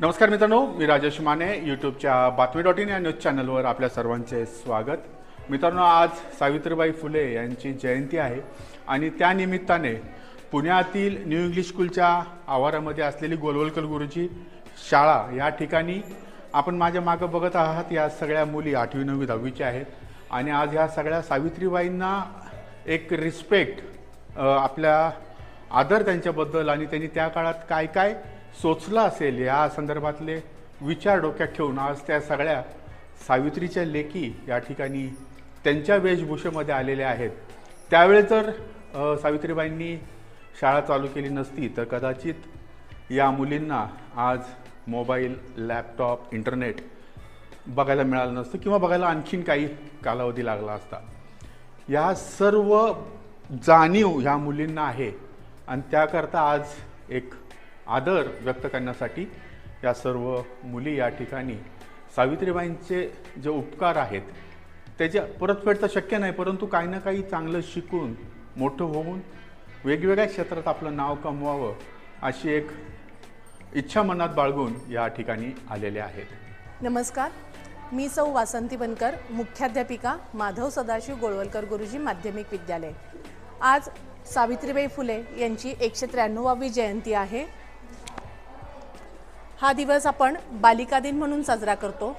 नमस्कार मित्रांनो मी राजेश माने यूट्यूबच्या बातमी डॉट इन या न्यूज चॅनलवर आपल्या सर्वांचे स्वागत. मित्रांनो आज सावित्रीबाई फुले यांची जयंती आहे आणि त्यानिमित्ताने पुण्यातील न्यू इंग्लिश स्कूलच्या आवारामध्ये असलेली गोलवलकर गुरुजी शाळा या ठिकाणी आपण माझ्या मागं बघत आहात. या सगळ्या मुली आठवी नववी दहावीच्या आहेत आणि आज ह्या सगळ्या सावित्रीबाईंना एक रिस्पेक्ट आपल्या आदर त्यांच्याबद्दल आणि त्यांनी त्या काळात काय काय सोचला असेल या संदर्भातले विचार डोक्यात ठेवून आज त्या सगळ्या सावित्रीच्या लेखी या ठिकाणी त्यांच्या वेशभूषेमध्ये आलेल्या आहेत. त्यावेळेस जर सावित्रीबाईंनी शाळा चालू केली नसती तर कदाचित या मुलींना आज मोबाईल लॅपटॉप इंटरनेट बघायला मिळालं नसतं किंवा बघायला आणखीन काही कालावधी लागला असता. या सर्व जाणीव ह्या मुलींना आहे आणि त्याकरता आज एक आदर व्यक्त करण्यासाठी या सर्व मुली या ठिकाणी सावित्रीबाईंचे जे उपकार आहेत त्याचे परतफेड तर शक्य नाही परंतु काही ना काही चांगलं शिकून मोठं होऊन वेगवेगळ्या क्षेत्रात आपलं नाव कमवावं अशी एक इच्छा मनात बाळगून या ठिकाणी आलेले आहेत. नमस्कार. मी सौ वासंती बनकर मुख्याध्यापिका माधव सदाशिव गोळवलकर गुरुजी माध्यमिक विद्यालय. आज सावित्रीबाई फुले यांची एकशे त्र्याण्णवावी जयंती आहे. हा दिवस आपण बालिका दिन म्हणून साजरा करतो.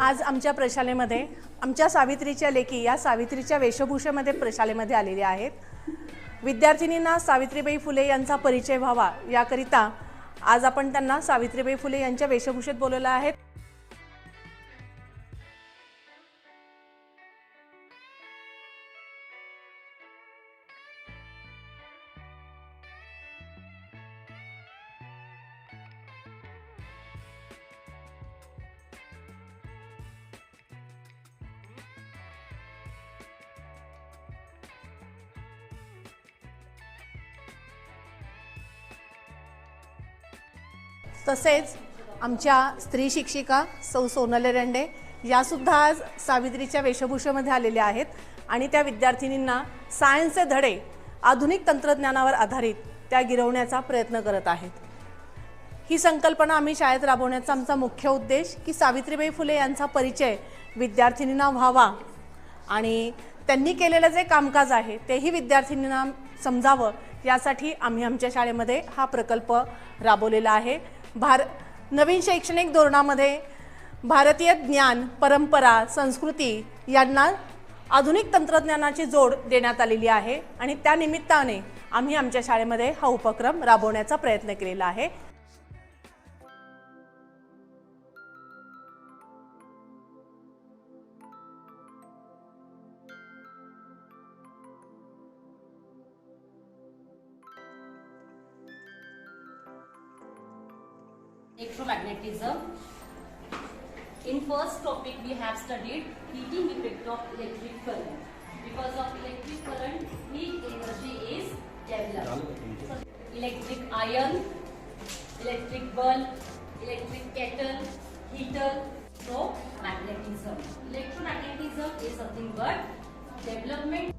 आज आमच्या प्रशालेमध्ये आमच्या सावित्रीच्या लेखी या सावित्रीच्या वेशभूषेमध्ये प्रशालेमध्ये आलेल्या आहेत. विद्यार्थिनींना सावित्रीबाई फुले यांचा परिचय व्हावा याकरिता आज आपण त्यांना सावित्रीबाई फुले यांच्या वेशभूषेत बोलवलं आहे. तसेच आमच्या स्त्री शिक्षिका सौ सोनले रेंडे यासुद्धा आज सावित्रीच्या वेशभूषेमध्ये आलेल्या आहेत. आणि त्या विद्यार्थिनींना सायन्सचे धडे आधुनिक तंत्रज्ञानावर आधारित त्या गिरवण्याचा प्रयत्न करत आहेत. ही संकल्पना आम्ही शाळेत राबवण्याचा आमचा मुख्य उद्देश की सावित्रीबाई फुले यांचा परिचय विद्यार्थिनींना व्हावा. आणि त्यांनी केलेलं जे कामकाज आहे तेही विद्यार्थिनींना समजावं. यासाठी आम्ही आमच्या शाळेमध्ये हा प्रकल्प राबवलेला आहे. भार नवीन शैक्षणिक धोरणामध्ये भारतीय ज्ञान परंपरा संस्कृती यांना आधुनिक तंत्रज्ञानाची जोड देण्यात आलेली आहे आणि त्यानिमित्ताने आम्ही आमच्या शाळेमध्ये हा उपक्रम राबवण्याचा प्रयत्न केलेला आहे. Electromagnetism. In first topic we have studied heating effect of electric current. Because of electric current, heat energy is developed. Electric iron, electric bulb, electric kettle, heater, so magnetism. Electromagnetism is nothing but development.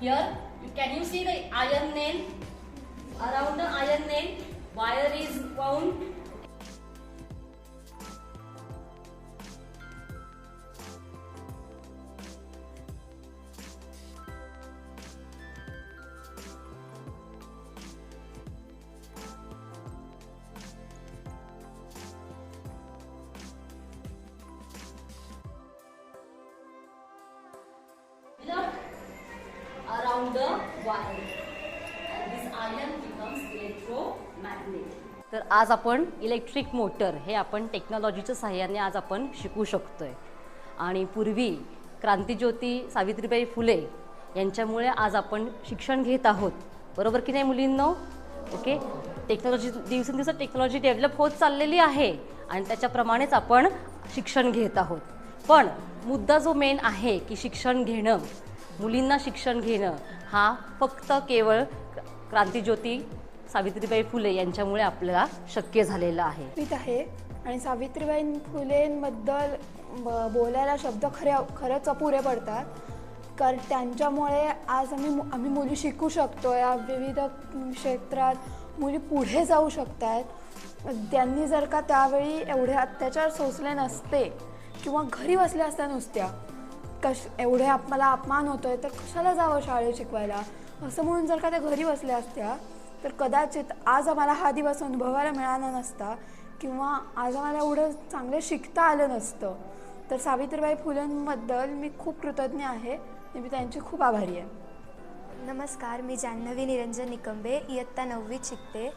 Here, can you see the iron nail? Around the iron nail, wire is wound. around the wire. तर आज आपण electric motor हे आपण टेक्नॉलॉजीच्या सहाय्याने आज आपण शिकू शकतोय. आणि पूर्वी क्रांतीज्योती सावित्रीबाई फुले यांच्यामुळे आज आपण शिक्षण घेत आहोत. बरोबर की नाही मुलींनो? ओके? टेक्नॉलॉजी दिवसेंदिवस टेक्नॉलॉजी डेव्हलप होत चाललेली आहे आणि त्याच्याप्रमाणेच आपण शिक्षण घेत आहोत. पण मुद्दा जो मेन आहे की शिक्षण घेणं मुलींना शिक्षण घेणं हा फक्त केवळ क्रांतीज्योती सावित्रीबाई फुले यांच्यामुळे आपल्याला शक्य झालेलं आहे. पीत आहे. आणि सावित्रीबाई फुलेंबद्दल ब- बोलायला शब्द खरे खरंच अपुरे पडतात. कारण त्यांच्यामुळे आज आम्ही मु- आम्ही मुली शिकू शकतो या विविध क्षेत्रात मुली पुढे जाऊ शकतात. त्यांनी जर का त्यावेळी एवढे अत्याचार सोसले नसते किंवा घरी बसल्या असत्या नुसत्या कश एवढे आप मला अपमान आहे तर कशाला जावं शाळेत शिकवायला? असं म्हणून जर का त्या घरी बसल्या असत्या तर कदाचित आज आम्हाला हा दिवस अनुभवायला मिळाला नसता किंवा आज आम्हाला एवढं चांगलं शिकता आलं नसतं. तर सावित्रीबाई फुलेंबद्दल मी खूप कृतज्ञ आहे मी त्यांची खूप आभारी आहे. नमस्कार मी जान्हवी निरंजन निकंबे इयत्ता नववीत शिकते.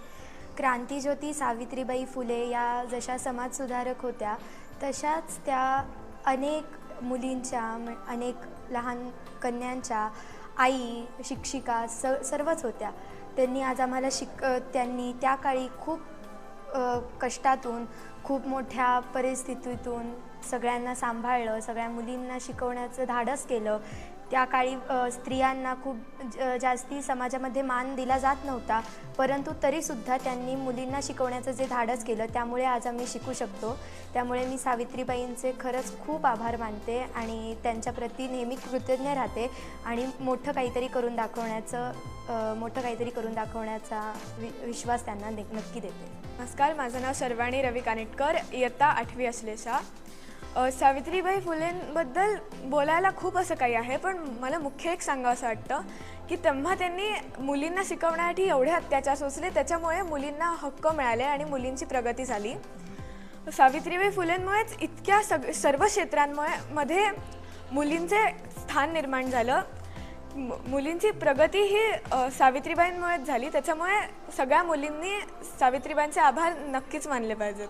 क्रांतीज्योती सावित्रीबाई फुले या जशा समाजसुधारक होत्या तशाच त्या अनेक मुलींच्या म- अनेक लहान कन्यांच्या आई शिक्षिका स सर्वच होत्या. त्यांनी आज आम्हाला शिक त्यांनी त्या काळी खूप कष्टातून खूप मोठ्या परिस्थितीतून सगळ्यांना सांभाळलं सगळ्या मुलींना शिकवण्याचं धाडस केलं. त्या काळी स्त्रियांना खूप ज- जास्ती समाजामध्ये मान दिला जात नव्हता. परंतु तरीसुद्धा त्यांनी मुलींना शिकवण्याचं जे धाडस केलं त्यामुळे आज आम्ही शिकू शकतो. त्यामुळे मी सावित्रीबाईंचे खरंच खूप आभार मानते आणि त्यांच्याप्रती नेहमी कृतज्ञ राहते आणि मोठं काहीतरी करून दाखवण्याचं मोठं काहीतरी करून दाखवण्याचा वि विश्वास त्यांना नक्की देते. नमस्कार माझं नाव सर्वाणी रवी कानेटकर इयत्ता आठवी असलेसा सावित्रीबाई फुलेंबद्दल बोलायला खूप असं काही आहे पण मला मुख्य एक सांगा असं वाटतं की तेव्हा त्यांनी मुलींना शिकवण्यासाठी एवढे अत्याचार सोचले त्याच्यामुळे मुलींना हक्क मिळाले आणि मुलींची प्रगती झाली. सावित्रीबाई फुलेंमुळेच इतक्या सग सर्व क्षेत्रांमुळे मध्ये मुलींचे स्थान निर्माण झालं. मु- मुलींची प्रगती ही सावित्रीबाईंमुळेच झाली. त्याच्यामुळे सगळ्या मुलींनी सावित्रीबाईंचे आभार नक्कीच मानले पाहिजेत.